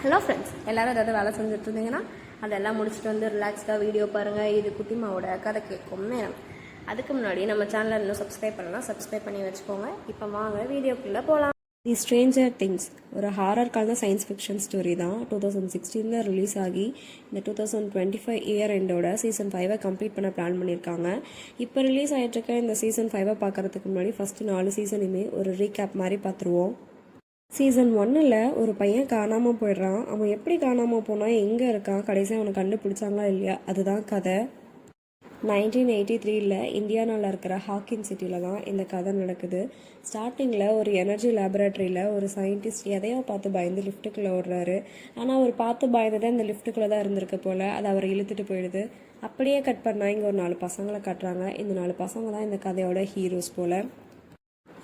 Hello friends எல்லோரும் ஏதாவது வேலை செஞ்சுட்டு இருந்தீங்கன்னா அதெல்லாம் முடிச்சுட்டு வந்து ரிலாக்ஸ்டாக வீடியோ பாருங்கள் இது குட்டிமாவோட கதை கேட்கும் நேரம். அதுக்கு முன்னாடி நம்ம சேனலை இன்னும் சப்ஸ்கிரைப் பண்ணலாம் சப்ஸ்கிரைப் பண்ணி வச்சுக்கோங்க. இப்போ வாங்க வீடியோக்குள்ளே போகலாம் தி ஸ்ட்ரேஞ்சர் திங்ஸ் ஒரு ஹாரர் கலந்த சயின்ஸ் ஃபிக்ஷன் ஸ்டோரி தான். டூ தௌசண்ட் சிக்ஸ்டீனில் ரிலீஸ் ஆகி இந்த two thousand twenty five year எண்டோட season ஃபைவை கம்ப்ளீட் பண்ண பிளான் பண்ணியிருக்காங்க. இப்போ ரிலீஸ் ஆகிட்டு இருக்க இந்த சீசன் ஃபைவை பார்க்கறதுக்கு முன்னாடி ஃபஸ்ட்டு நாலு சீசனுமே ஒரு ரீகேப் மாதிரி பார்த்துருவோம். சீசன் ஒன்னில் ஒரு பையன் காணாமல் போயிடுறான். அவன் எப்படி காணாமல் போனான் எங்கே இருக்கான்? கடைசியாக அவனை கண்டுபிடிச்சாங்களா இல்லையா? அதுதான் கதை. நைன்டீன் எயிட்டி த்ரீயில் இந்தியானாவில் இருக்கிற ஹாக்கின் சிட்டியில் தான் இந்த கதை நடக்குது. ஸ்டார்டிங்கில் ஒரு எனர்ஜி லேபரேட்டரியில் ஒரு சயின்டிஸ்ட் எதையோ பார்த்து பயந்து லிஃப்ட்டுக்குள்ளே ஓடுறாரு. ஆனால் அவர் பார்த்து பயந்ததே இந்த லிஃப்ட்டுக்குள்ளே தான் இருந்திருக்க போல். அது அவரை இழுத்துட்டு போயிடுது. அப்படியே கட் பண்ணால் இங்கே ஒரு நாலு பசங்களை கட்டுறாங்க. இந்த நாலு பசங்க தான் இந்த கதையோட ஹீரோஸ் போல்.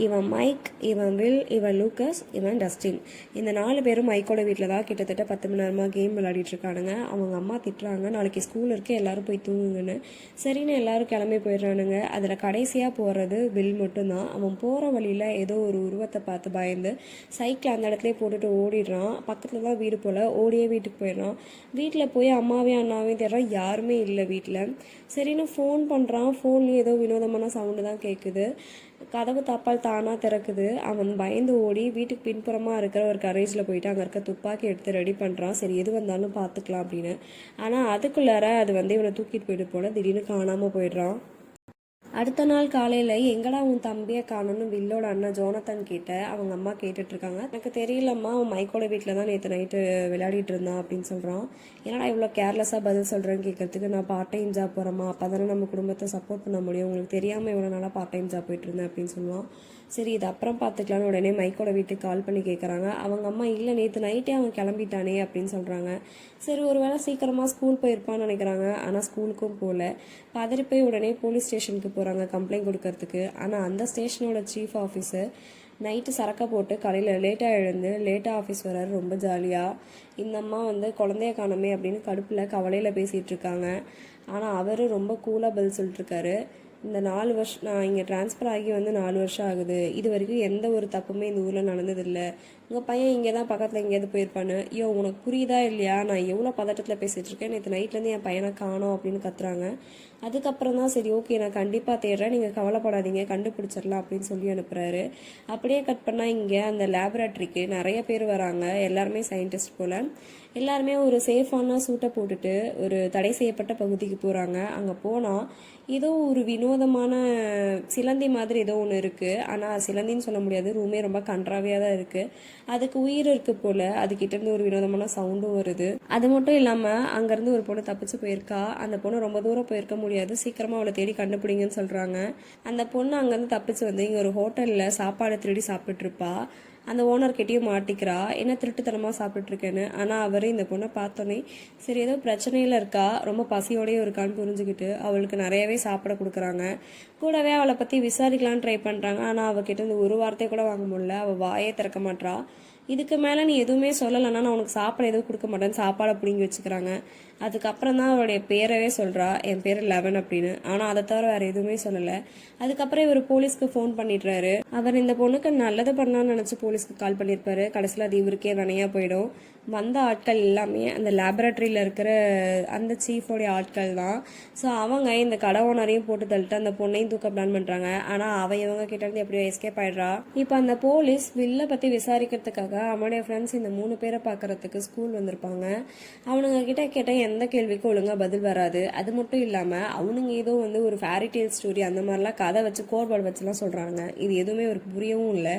இவன் மைக் இவன் வில் இவன் லூக்கஸ் இவன் டஸ்டின். இந்த நாலு பேரும் மைக்கோட வீட்டில் தான் கிட்டத்தட்ட பத்து மணி நேரமாக கேம் விளையாடிட்டு இருக்கானுங்க. அவங்க அம்மா திட்டுறாங்க நாளைக்கு ஸ்கூல் இருக்கு எல்லாரும் போய் தூங்குங்கன்னு. சரின்னு எல்லாரும் கிளம்பி போயிடுறானுங்க. அதில் கடைசியாக போகிறது வில் மட்டும்தான். அவன் போகிற வழியில் ஏதோ ஒரு உருவத்தை பார்த்து பயந்து சைக்கிள் அந்த இடத்துல போட்டுட்டு ஓடிடுறான். பக்கத்தில் தான் வீடு போல் ஓடியே வீட்டுக்கு போயிடுறான். வீட்டில் போய் அம்மாவையும் அண்ணாவையும் தேடுறான். யாருமே இல்லை வீட்டில் சரின்னு ஃபோன் பண்ணுறான் ஃபோன்லேயும் ஏதோ வினோதமான சவுண்டு தான் கேட்குது கதவு தாப்பால் தானாக திறக்குது. அவன் பயந்து ஓடி வீட்டுக்கு பின்புறமாக இருக்கிற ஒரு கரேஜில் போயிட்டு அங்கே இருக்க துப்பாக்கி எடுத்து ரெடி பண்ணுறான் சரி எது வந்தாலும் பார்த்துக்கலாம் அப்படின்னு. ஆனால் அதுக்குள்ளார அது வந்து இவனை தூக்கிட்டு போயிட்டு போனால் திடீர்னு காணாமல் போயிடுறான். அடுத்த நாள் காலையில் எங்கடா உன் தம்பியை காணணும்னு வில்லோட அண்ணன் ஜோனத்தன் கிட்ட அவங்க அம்மா கேட்டுட்டு இருக்காங்க எனக்கு தெரியலம்மா அவன் மைக்கோட வீட்டில் தான் நேற்று நைட்டு விளையாடிட்டு இருந்தான் அப்படின்னு சொல்கிறான் என்னடா இவ்வளோ கேர்லெஸ்ஸாக பதில் சொல்கிறேன்னு கேட்கறதுக்கு நான் பார்ட் டைம் ஜாப் போகிறேம்மா அப்போ தானே நம்ம குடும்பத்தை சப்போர்ட் பண்ண முடியும். உங்களுக்கு தெரியாமல் இவ்வளோ நாளாக பார்ட் டைம் ஜாப் போயிட்டு இருந்தேன் அப்படின்னு சொல்லுவான். சரி இது அப்புறம் பார்த்துக்கலான்னு உடனே மைக்கோட வீட்டுக்கு கால் பண்ணி கேட்குறாங்க அவங்க அம்மா இல்லை நேற்று நைட்டே அவன் கிளம்பிட்டானே அப்படின்னு சொல்கிறாங்க சரி ஒரு வேளை சீக்கிரமாக ஸ்கூல் போயிருப்பான்னு நினைக்கிறாங்க. ஆனால் ஸ்கூலுக்கும் போகல பதறி போய் உடனே போலீஸ் ஸ்டேஷனுக்கு போகிறாங்க கம்ப்ளைண்ட் கொடுக்கறதுக்கு. ஆனால் அந்த ஸ்டேஷனோட சீஃப் ஆஃபீஸர் நைட்டு சரக்கை போட்டு காலையில் லேட்டாக எழுந்து லேட்டாக ஆஃபீஸ் வர்றாரு. ரொம்ப ஜாலியாக இந்த அம்மா வந்து குழந்தைய காணமே அப்படின்னு கடுப்பில் கவலையில் பேசிகிட்டு இருக்காங்க. ஆனால் அவர் ரொம்ப கூலாக பதில் சொல்லிட்டுருக்காரு இந்த நாலு வருஷம் நான் இங்கே ட்ரான்ஸ்ஃபர் ஆகி வந்து நாலு வருஷம் ஆகுது. இது வரைக்கும் எந்த ஒரு தப்புமே இந்த ஊரில் நடந்ததில்லை. உங்கள் பையன் இங்கே தான் பக்கத்தில் எங்கேயாவது போயிருப்பான்னு. ஐயோ உனக்கு புரியுதா இல்லையா? நான் எவ்வளோ பதட்டத்தில் பேசிகிட்டு இருக்கேன். நேற்று நைட்லேருந்து என் பையனை காணோம் அப்படின்னு கத்துறாங்க. அதுக்கப்புறம் தான் சரி ஓகே நான் கண்டிப்பாக தேடுறேன். நீங்கள் கவலைப்படாதீங்க. கண்டுபிடிச்சிடலாம் அப்படின்னு சொல்லி அனுப்புகிறாரு அப்படியே கட் பண்ணால் இங்கே அந்த லேபரேட்டரிக்கு நிறைய பேர் வராங்க. எல்லாருமே சயின்டிஸ்ட் போல். எல்லாருமே ஒரு சேஃபான சூட்டை போட்டுட்டு ஒரு தடை செய்யப்பட்ட பகுதிக்கு போகிறாங்க அங்கே போனால் ஏதோ ஒரு வினோதமான சிலந்தி மாதிரி ஏதோ ஒன்று இருக்குது ஆனால் சிலந்தின்னு சொல்ல முடியாது. ரூமே ரொம்ப கன்றாவியாக தான் இருக்குது அதுக்கு உயிர் இருக்கு போல். அதுக்கிட்டேருந்து ஒரு வினோதமான சவுண்டும் வருது. அது மட்டும் இல்லாமல் அங்கேருந்து ஒரு பொண்ணு தப்பிச்சு போயிருக்கா. அந்த பொண்ணு ரொம்ப தூரம் போயிருக்க முடியும் முடியாது. சீக்கிரமாக அவளை தேடி கண்டுபிடிங்கன்னு சொல்கிறாங்க அந்த பொண்ணு அங்கேருந்து தப்பிச்சு வந்து இங்கே ஒரு ஹோட்டலில் சாப்பாடு திருடி சாப்பிட்டுருப்பா. அந்த ஓனர்கிட்டயும் மாட்டிக்கிறா. என்ன திருட்டுத்தனமாக சாப்பிட்டுருக்கேன்னு. ஆனால் அவர் இந்த பொண்ணை பார்த்தோன்னே சரி ஏதோ பிரச்சனையில் இருக்கா. ரொம்ப பசியோடயும் இருக்கான்னு புரிஞ்சுக்கிட்டு அவளுக்கு நிறையவே சாப்பிட கொடுக்குறாங்க. கூடவே அவளை பற்றி விசாரிக்கலான்னு ட்ரை பண்ணுறாங்க ஆனால் அவகிட்ட இந்த ஒரு வார்த்தை கூட வாங்க முடியல. அவள் வாயே திறக்க மாட்றா. இதுக்கு மேலே நீ எதுவுமே சொல்லலைன்னா நான் உனக்கு சாப்பாடு எதுவும் கொடுக்க மாட்டேன்னு சாப்பாடை பிடுங்கி வச்சுக்கிறாங்க. அதுக்கப்புறம் தான் அவளுடைய பேரவே சொல்கிறா என் பேர் லெவன் அப்படின்னு. ஆனால் அதை தவிர வேறு எதுவுமே சொல்லலை. அதுக்கப்புறம் இவர் போலீஸ்க்கு ஃபோன் பண்ணிடுறாரு. அவர் இந்த பொண்ணுக்கு நல்லது பண்ணான்னு நினச்சி போலீஸ்க்கு கால் பண்ணியிருப்பாரு. கடைசியில் அது இவருக்கே வினையாக போயிடும். வந்த ஆட்கள் எல்லாமே அந்த லேபரட்டரியில் இருக்கிற அந்த சீஃபோடைய ஆட்கள் தான். ஸோ அவங்க இந்த கடை ஓனரையும் போட்டு தள்ளிட்டு அந்த பொண்ணையும் தூக்க பிளான் பண்ணுறாங்க ஆனால் அவன் இவங்க கிட்டேருந்து எப்படியோ எஸ்கேப் ஆயிடுறா. இப்போ அந்த போலீஸ் வில்லை பற்றி விசாரிக்கிறதுக்காக அவனுடைய ஃப்ரெண்ட்ஸ் இந்த மூணு பேரை பார்க்கறதுக்கு ஸ்கூல் வந்திருப்பாங்க. அவனுங்க கிட்ட கேட்டால் எந்த கேள்விக்கும் ஒழுங்காக பதில் வராது. அது மட்டும் இல்லாமல் அவனுங்க ஏதோ வந்து ஒரு ஃபேரி ஸ்டோரி அந்த மாதிரிலாம் கதை வச்சு கோட்பாடு வச்சுலாம் சொல்கிறாங்க இது எதுவுமே ஒரு புரியவும் இல்லை.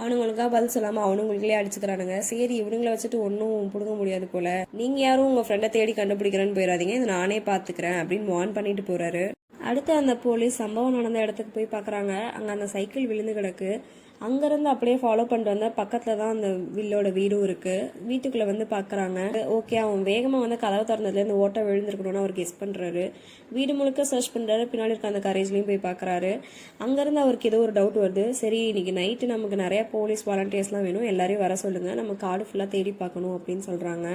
அவனுங்க ஒழுங்காக பதில் சொல்லாமல் அவனுங்களுக்குள்ளே அடிச்சுக்கிறானுங்க. சரி இவனுங்களை வச்சுட்டு ஒன்றும் பிடுங்க முடியாது போல. நீங்கள் யாரும் உங்கள் ஃப்ரெண்டை தேடி கண்டுபிடிக்கிறேன்னு போயிடாதீங்க இது நானே பார்த்துக்கிறேன் அப்படின்னு வான் பண்ணிட்டு போகிறாரு அடுத்து அந்த போலீஸ் சம்பவம் நடந்த இடத்துக்கு போய் பார்க்குறாங்க அங்கே அந்த சைக்கிள் விழுந்து கிடக்கு. அங்கேருந்து அப்படியே ஃபாலோ பண்ணிட்டு வந்தால் பக்கத்தில் தான் அந்த வில்லோட வீடும் இருக்குது வீட்டுக்குள்ளே வந்து பார்க்குறாங்க ஓகே அவன் வேகமாக வந்து கதவை திறந்ததுலேருந்து ஓட்டை விழுந்திருக்கணும்னு அவர் கெஸ் பண்ணுறாரு வீடு முழுக்க சர்ச் பண்ணுறாரு பின்னாடி இருக்க அந்த கரேஜ்லேயும் போய் பார்க்குறாரு அங்கேருந்து அவருக்கு ஏதோ ஒரு டவுட் வருது. சரி இன்னைக்கு நைட்டு நமக்கு நிறைய போலீஸ் வாலண்டியர்ஸ்லாம் வேணும். எல்லாரையும் வர சொல்லுங்கள் நம்ம காடு ஃபுல்லாக தேடி பார்க்கணும் அப்படின்னு சொல்கிறாங்க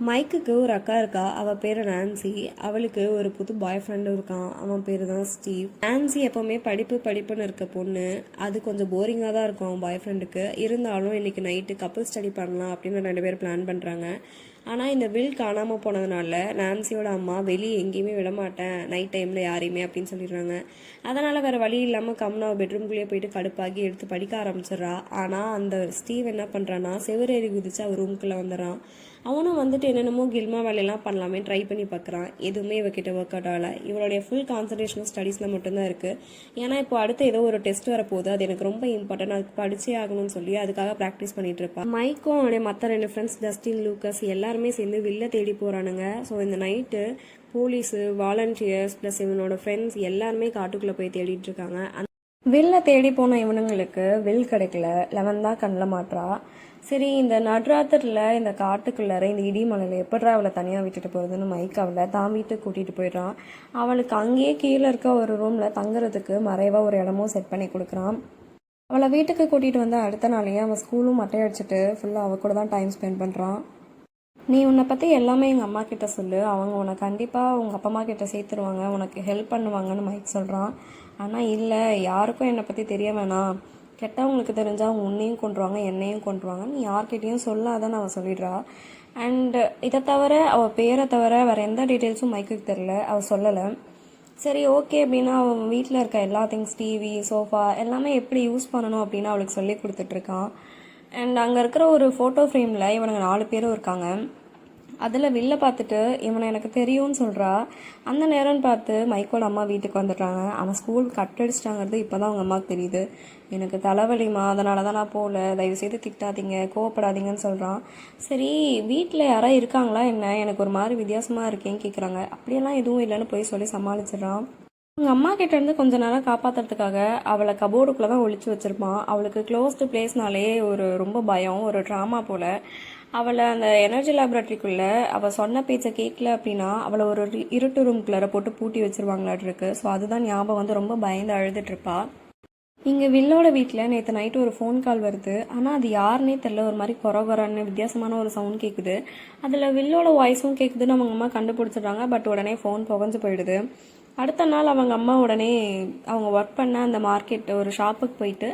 மைக்குக்கு ஒரு அக்கா இருக்கா? அவள் பேர் நான்சி. அவளுக்கு ஒரு புது பாய் ஃப்ரெண்டும் இருக்கான். அவன் பேர் தான் ஸ்டீவ். நான்சி எப்போவுமே படிப்பு படிப்புன்னு இருக்க பொண்ணு. அது கொஞ்சம் போரிங்காக தான் இருக்கும் அவன் பாய் ஃப்ரெண்டுக்கு இருந்தாலும் இன்னைக்கு நைட்டு கப்பல் ஸ்டடி பண்ணலாம் அப்படின்னு ரெண்டு பேரும் பிளான் பண்ணுறாங்க ஆனால் இந்த வில் காணாமல் போனதுனால நான்சியோட அம்மா வெளியே எங்கேயுமே விட மாட்டேன். நைட் டைமில் யாரையுமே அப்படின்னு சொல்லிடுறாங்க. அதனால் வேறு வழி இல்லாமல் கம்னா பெட்ரூம்குள்ளேயே போயிட்டு கடுப்பாகி எடுத்து படிக்க ஆரம்பிச்சிடுறா. ஆனால் அந்த ஸ்டீவ் என்ன பண்ணுறான்னா செவரேறி குதிச்சு அவர் ரூம்குள்ளே வந்துடுறான். அவனும் வந்துட்டு என்னென்னமோ கில்மா வேலையெல்லாம் பண்ணலாமே ட்ரை பண்ணி பார்க்குறான். எதுவுமே இவக்கிட்ட ஒர்க் அவுட் ஆகலை. இவளுடைய ஃபுல் கான்சன்ட்ரேஷன் ஸ்டடீஸில் மட்டும்தான் இருக்குது ஏன்னா இப்போ அடுத்து ஏதோ ஒரு டெஸ்ட் வரப்போகுது. அது எனக்கு ரொம்ப இம்பார்ட்டன்ட் அதுக்கு படிச்சே ஆகணும்னு சொல்லி அதுக்காக ப்ராக்டிஸ் பண்ணிட்டு இருப்பான் மைக்கும் அவனுடைய மற்ற ரெண்டு ஃப்ரெண்ட்ஸ் ஜஸ்டின் லூக்கஸ் எல்லாருமே சேர்ந்து வில்ல தேடி போகிறானுங்க ஸோ இந்த நைட்டு போலீஸு வாலண்டியர்ஸ் ப்ளஸ் இவனோட ஃப்ரெண்ட்ஸ் எல்லாருமே காட்டுக்குள்ளே போய் தேடிட்டு இருக்காங்க. வில்ல தேடி போன இவனுங்களுக்கு வில் கிடைக்கல. லெவன் தான் கண்ணில் மாட்டுறா. சரி இந்த நடுராத்திரில் இந்த காட்டுக்குள்ளார இந்த இடிமலையில் எப்படா அவளை தனியாக விட்டுட்டு போகிறதுன்னு மைக் அவளை தான் வீட்டுக்கு கூட்டிகிட்டு போயிடுறான். அவளுக்கு அங்கேயே கீழே இருக்க ஒரு ரூமில் தங்குறதுக்கு மறைவாக ஒரு இடமும் செட் பண்ணி கொடுக்குறான். அவளை வீட்டுக்கு கூட்டிகிட்டு வந்த அடுத்த நாளையே அவன் ஸ்கூலும் மட்டை அடிச்சிட்டு ஃபுல்லாக அவள் கூட தான் டைம் ஸ்பெண்ட் பண்ணுறான் நீ உன்னை பற்றி எல்லாமே எங்கள் அம்மா கிட்ட சொல்லு. அவங்க உன்னை கண்டிப்பாக உங்கள் அப்பா அம்மா கிட்ட சேர்த்துருவாங்க. உனக்கு ஹெல்ப் பண்ணுவாங்கன்னு மைக் சொல்கிறான் ஆனால் இல்லை யாருக்கும் என்னை பற்றி தெரிய வேணாம். கெட்டவங்களுக்கு தெரிஞ்சால் அவங்க உன்னையும் கொண்டுருவாங்க என்னையும் கொண்டுருவாங்க நீ யார்கிட்டையும் சொல்லாதான் அவள் சொல்லிடுறா. அண்ட் இதை தவிர அவள் பேரை தவிர வேறு எந்த டீட்டெயில்ஸும் மைக்குக்கு தெரில அவள் சொல்லலை. சரி ஓகே அப்படின்னா அவன் வீட்டில் இருக்க எல்லா திங்ஸ் டிவி சோஃபா எல்லாமே எப்படி யூஸ் பண்ணணும் அப்படின்னு அவளுக்கு சொல்லி கொடுத்துட்ருக்கான் அண்ட் அங்கே இருக்கிற ஒரு ஃபோட்டோ ஃப்ரேமில் இவனுங்க நாலு பேரும் இருக்காங்க. அதில் வில்ல பார்த்துட்டு இவனை எனக்கு தெரியும்னு சொல்கிறா அந்த நேரம்னு பார்த்து மைக்கோட அம்மா வீட்டுக்கு வந்துடுறாங்க அவன் ஸ்கூல் கட் அடிச்சிட்டாங்கிறது இப்போ தான் அவங்க அம்மாவுக்கு தெரியுது. எனக்கு தலைவலிமா அதனால தான் நான் போகல. தயவுசெய்து திட்டாதீங்க கோவப்படாதீங்கன்னு சொல்கிறான் சரி வீட்டில் யாராவது இருக்காங்களா என்ன? எனக்கு ஒரு மாதிரி வித்தியாசமாக இருக்கேன்னு கேட்குறாங்க அப்படியெல்லாம் எதுவும் இல்லைன்னு போய் சொல்லி சமாளிச்சிடுறான். அவங்க அம்மா கிட்ட இருந்து கொஞ்ச நேரம் காப்பாத்துறதுக்காக அவளை கபோர்டுக்குள்ளே தான் ஒழிச்சு வச்சிருப்பான். அவளுக்கு க்ளோஸ்டு பிளேஸ்னாலே ஒரு ரொம்ப பயம் ஒரு ட்ராமா போல். அவளை அந்த எனர்ஜி லேபரேட்டரிக்குள்ளே அவள் சொன்ன பேச்சை கேட்கல அப்படின்னா அவளை ஒரு இருட்டு ரூம்குள்ளார போட்டு பூட்டி வச்சிருவாங்களாட்டிருக்கு ஸோ அதுதான் ஞாபகம் வந்து ரொம்ப பயந்து அழுதுட்டுருப்பா இங்கே வில்லோட வீட்டில் நேற்று நைட்டு ஒரு ஃபோன் கால் வருது. ஆனால் அது யாருன்னே தெரில ஒரு மாதிரி கொர குறன்னு வித்தியாசமான ஒரு சவுண்ட் கேட்குது அதில் வில்லோட வாய்ஸும் கேட்குதுன்னு அவங்க அம்மா கண்டுபிடிச்சிடுறாங்க. பட் உடனே ஃபோன் புகஞ்சு போயிடுது. அடுத்த நாள் அவங்க அம்மா உடனே அவங்க ஒர்க் பண்ண அந்த மார்க்கெட் ஒரு ஷாப்புக்கு போயிட்டு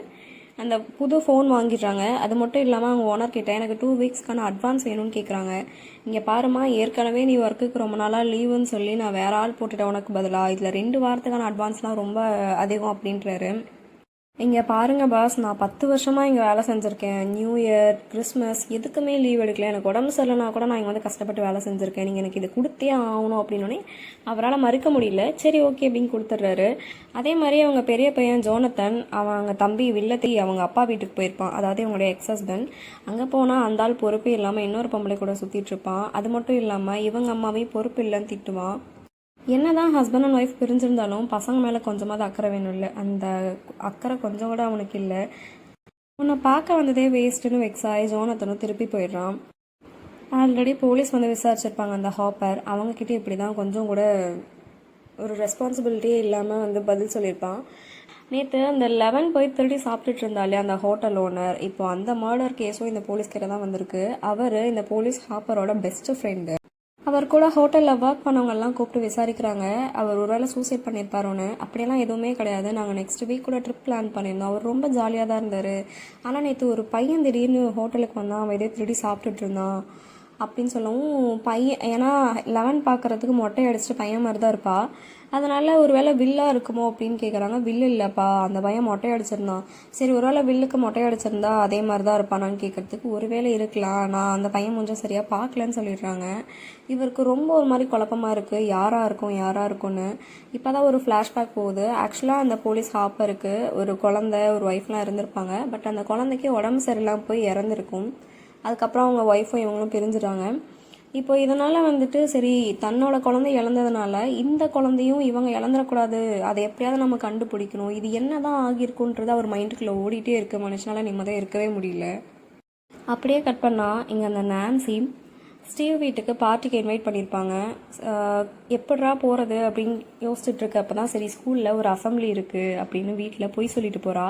அந்த புது ஃபோன் வாங்கிடுறாங்க. அது மட்டும் இல்லாமல் அவங்க ஓனர் கேட்டேன் எனக்கு டூ வீக்ஸ்க்கான அட்வான்ஸ் வேணும்னு கேட்குறாங்க இங்கே பாருமா ஏற்கனவே நீ ஒர்க்குக்கு ரொம்ப நாளாக லீவுன்னு சொல்லி நான் வேற ஆள் போட்டுட்டேன் உனக்கு பதிலாக இதில் ரெண்டு வாரத்துக்கான அட்வான்ஸ்லாம் ரொம்ப அதிகம் அப்படின்றாரு. இங்கே பாருங்க பாஸ் நான் பத்து வருஷமாக இங்கே வேலை செஞ்சுருக்கேன். நியூ இயர் கிறிஸ்மஸ் எதுக்குமே லீவ் எடுக்கல. எனக்கு உடம்பு சரியில்லைனா கூட நான் இங்கே வந்து கஷ்டப்பட்டு வேலை செஞ்சுருக்கேன். நீங்கள் எனக்கு இது கொடுத்தே ஆகணும் அப்படின்னோடனே அவரால் மறுக்க முடியல. சரி ஓகே அப்படின்னு கொடுத்துட்றாரு. அதே மாதிரி அவங்க பெரிய பையன் ஜோனத்தன் அவங்க தம்பி வில்லத்தை அவங்க அப்பா வீட்டுக்கு போயிருப்பான். அதாவது இவங்களுடைய எக்ஸ் ஹஸ்பண்ட் அங்கே போனால் அந்த ஆள் பொறுப்பே இல்லாமல் இன்னொரு பொம்பளை கூட சுற்றிட்டு இருப்பான். அது மட்டும் இல்லாமல் இவங்க அம்மாவே பொறுப்பு இல்லைன்னு திட்டுவான். என்னதான் ஹஸ்பண்ட் அண்ட் ஒய்ஃப் பிரிஞ்சிருந்தாலும் பசங்க மேலே கொஞ்சமாவது அக்கறை வேணும் இல்லை. அந்த அக்கறை கொஞ்சம் கூட அவனுக்கு இல்லை. உன்னை பார்க்க வந்ததே வேஸ்ட்டுன்னு வெக்ஸ் ஜோனத்தனும் திருப்பி போயிடுறான். ஆல்ரெடி போலீஸ் வந்து விசாரிச்சிருப்பாங்க அந்த ஹாப்பர் அவங்கக்கிட்ட இப்படி தான் கொஞ்சம் கூட ஒரு ரெஸ்பான்சிபிலிட்டியே இல்லாமல் வந்து பதில் சொல்லியிருப்பான். நேற்று அந்த லெவன் போய் திருடி சாப்பிட்டுட்டு இருந்தாலே அந்த ஹோட்டல் ஓனர் இப்போ அந்த மர்டர் கேஸும் இந்த போலீஸ் கிட்ட தான் வந்திருக்கு. அவர் இந்த போலீஸ் ஹாப்பரோட பெஸ்ட் ஃப்ரெண்டு அவர் கூட ஹோட்டலில் ஒர்க் பண்ணவங்கெல்லாம் கூப்பிட்டு விசாரிக்கிறாங்க. அவர் ஒருவேளை சூசைட் பண்ணியிருப்பாரோன்னு. அப்படியெல்லாம் எதுவுமே கிடையாது. நாங்கள் நெக்ஸ்ட் வீக் கூட ட்ரிப் பிளான் பண்ணியிருந்தோம். அவர் ரொம்ப ஜாலியாக தான் இருந்தார். ஆனால் நேற்று ஒரு பையன் திடீர்னு ஹோட்டலுக்கு வந்தான். அவன் இதே திருடி சாப்பிட்டுட்டு இருந்தான். அப்படின்னு சொல்லவும் பையன் ஏன்னா லெவன் பார்க்கறதுக்கு மொட்டை அடிச்சுட்டு பையன் மாதிரி தான் இருப்பாள் அதனால ஒருவேளை வில்லாக இருக்குமோ அப்படின்னு கேட்குறாங்க வில்லு இல்லைப்பா அந்த பையன் மொட்டை அடிச்சிருந்தான் சரி ஒரு வேளை வில்லுக்கு மொட்டை அடிச்சிருந்தா அதே மாதிரி தான் இருப்பானான்னு கேட்கறதுக்கு ஒருவேளை இருக்கலாம். நான் அந்த பையன் கொஞ்சம் சரியாக பார்க்கலன்னு சொல்லிடுறாங்க. இவருக்கு ரொம்ப ஒரு மாதிரி குழப்பமா இருக்குது யாராக இருக்கும் யாராக இருக்கும்னு. இப்போ தான் ஒரு ஃப்ளாஷ்பேக் போகுது. ஆக்சுவலாக அந்த போலீஸ் ஹாப்பருக்கு ஒரு குழந்தை ஒரு ஒய்ஃப்லாம் இருந்திருப்பாங்க. பட் அந்த குழந்தைக்கு உடம்பு சரியில்லாமல் போய் இறந்துருக்கும். அதுக்கப்புறம் அவங்க ஒய்ஃபும் இவங்களும் பிரிஞ்சுட்டாங்க இப்போ இதனால் வந்துட்டு சரி தன்னோட குழந்தை இழந்ததுனால இந்த குழந்தையும் இவங்க இழந்துடக்கூடாது. அதை எப்படியாவது நம்ம கண்டுபிடிக்கணும். இது என்னதான் ஆகியிருக்குன்றது அவர் மைண்டுக்குள்ளே ஓடிட்டே இருக்கு மனுஷனால நிம்மதியாக இருக்கவே முடியல. அப்படியே கட் பண்ணால் இங்கே அந்த நான்சி ஸ்டீவ் வீட்டுக்கு பார்ட்டிக்கு இன்வைட் பண்ணியிருப்பாங்க. எப்படா போகிறது அப்படின்னு யோசிச்சுட்டு இருக்கப்ப தான் சரி ஸ்கூலில் ஒரு அசம்பிளி இருக்குது அப்படின்னு வீட்டில் போய் சொல்லிட்டு போகிறா